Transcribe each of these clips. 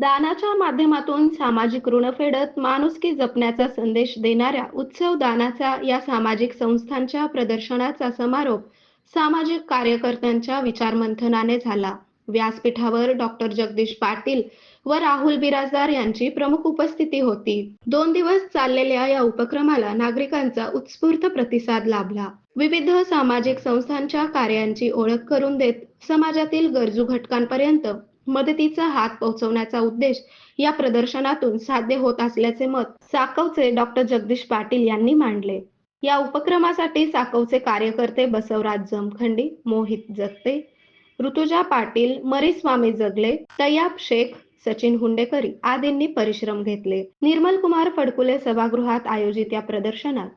दानाच्या माध्यमातून सामाजिक ऋण फेडत माणुसकी जपण्याचा संदेश देणाऱ्या उत्सव दानाचा या सामाजिक संस्थांच्या प्रदर्शनाचा समारोप सामाजिक कार्यकर्त्यांच्या विचारमंथनाने झाला. व्यासपीठावर डॉक्टर जगदीश पाटील व राहुल बिराजदार यांची प्रमुख उपस्थिती होती. दोन दिवस चाललेल्या या उपक्रमाला नागरिकांचा उत्स्फूर्त प्रतिसाद लाभला. विविध सामाजिक संस्थांच्या कार्यांची ओळख करून देत समाजातील गरजू घटकांपर्यंत मदतीचा हात पोहोचवण्याचा उद्देश या प्रदर्शनातून साध्य होत असल्याचे मत साकवचे डॉक्टर जगदीश पाटील यांनी मांडले. या उपक्रमासाठी साकवचे कार्यकर्ते बसवराज जमखंडी मोहित जगते ऋतुजा पाटील मरीस्वामी जगले तयाब शेख सचिन हुंडेकरी आदींनी परिश्रम घेतले. निर्मल कुमार फडकुले सभागृहात आयोजित या प्रदर्शनात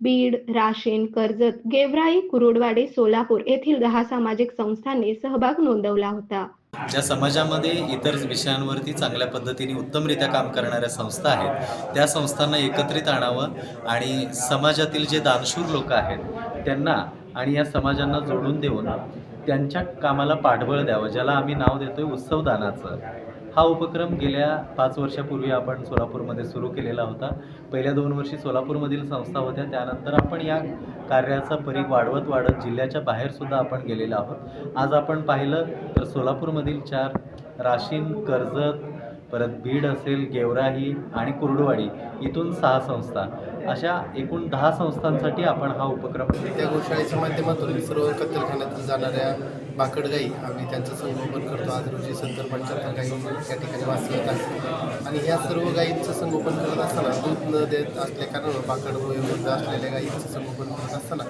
बीड राशीन कर्जत गेवराई कुरुडवाडी सोलापूर येथील दहा सामाजिक संस्थांनी सहभाग नोंदवला होता. ज्या समाजामध्ये इतर विषयांवरती चांगल्या पद्धतीने उत्तमरित्या काम करणाऱ्या संस्था आहेत त्या संस्थांना एकत्रित आणावं आणि समाजातील जे दानशूर लोक आहेत त्यांना आणि या समाजांना जोडून देऊन त्यांच्या कामाला पाठबळ द्यावं ज्याला आम्ही नाव देतोय उत्सव दानाचं हा उपक्रम गेल्या पाच वर्षापूर्वी आपण सोलापूरमध्ये सुरू केलेला होता. पहिल्या दोन वर्षी सोलापूरमधील संस्था होत्या. त्यानंतर आपण या कार्याचा परी वाढवत वाढत जिल्ह्याच्या बाहेरसुद्धा आपण गेलेलो आहोत. आज आपण पाहिलं तर सोलापूरमधील चार राशीन कर्जत परत बीड असेल गेवराही आणि कुर्डवाडी इथून सहा संस्था. अशा एकूण दहा संस्थांसाठी आपण हा उपक्रम त्या गोशाळेच्या माध्यमातून सर्व कत्तलखान्यात जाणाऱ्या बाकड गाई आम्ही त्यांचं संगोपन करतो. आज रोजी सत्तर पंच्याहत्तर गाई या ठिकाणी वाचवत आहे आणि ह्या सर्व गायींचं संगोपन करत असताना दूध न देत असल्या कारणानं बाकड वयोवृद्ध असलेल्या गायींचं संगोपन करत असताना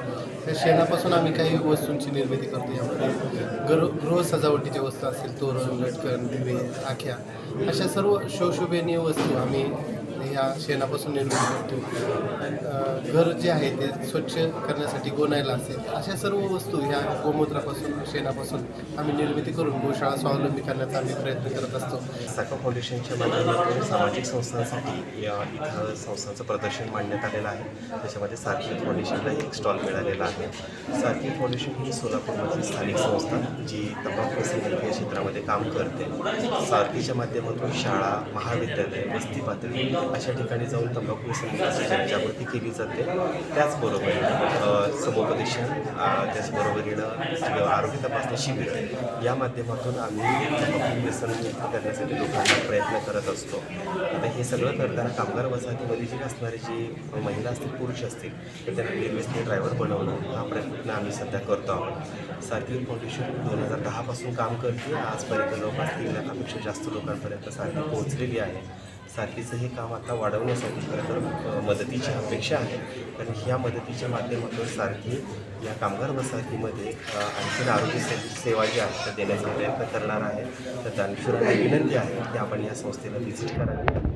त्या शेणापासून आम्ही काही वस्तूंची निर्मिती करतो यामध्ये. गृह गृह सजावटीच्या वस्तू असतील तोरण लटकन दिवे आख्या अशा सर्व शोशोभनीय वस्तू आम्ही ह्या शेणापासून निर्मिती करतो घर जे आहे ते स्वच्छ करण्यासाठी गोणायला असेल अशा सर्व वस्तू ह्या गोमूत्रापासून शेणापासून आम्ही निर्मिती करून गोशाळा स्वावलंबी करण्याचा आम्ही प्रयत्न करत असतो. साका फाउंडेशनच्या माध्यमातून सामाजिक संस्थांसाठी या इथं संस्थांचं प्रदर्शन मांडण्यात आलेलं आहे. त्याच्यामध्ये सारखी फाउंडेशनला एक स्टॉल मिळालेला आहे. सारखी फाउंडेशन ही सोलापूरमधील स्थानिक संस्था जी तंबाखू या क्षेत्रामध्ये काम करते. सारखीच्या माध्यमातून शाळा महाविद्यालय वस्ती पातळी अशा ठिकाणी जाऊन तंबाखू संबंधाची जनजागृती केली जाते त्याचबरोबरीनं समुपदेशन त्याचबरोबरीनं जे आरोग्य तपासणी शिबिर या माध्यमातून आम्ही तंबाखू व्यसन मुक्त करण्यासाठी लोकांना प्रयत्न करत असतो. आता हे सगळं करताना कामगार वसाहतीमध्ये जे असणारे जे महिला असतील पुरुष असतील तर त्यांना रेल्वेचे ड्रायव्हर बनवणं हा प्रयत्न आम्ही सध्या करतो आहोत. सारथी फाउंडेशन दोन हजार दहापासून काम करते आजपर्यंत जवळपास तीन लाखापेक्षा जास्त लोकांपर्यंत सारखी पोहोचलेली आहे. सारखीचं हे काम आता वाढवण्यासाठी खरं तर मदतीची अपेक्षा आहे. कारण ह्या मदतीच्या माध्यमातून सारखी या कामगार वसाहतीमध्ये आणखी आरोग्य से सेवा ज्या आहेत त्या देण्याचा प्रयत्न करणार आहे. तर दानशूर विनंती आहे की आपण या संस्थेला व्हिजिट करावी.